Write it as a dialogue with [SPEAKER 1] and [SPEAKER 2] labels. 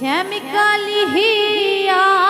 [SPEAKER 1] শ্যামিকালি হিয়া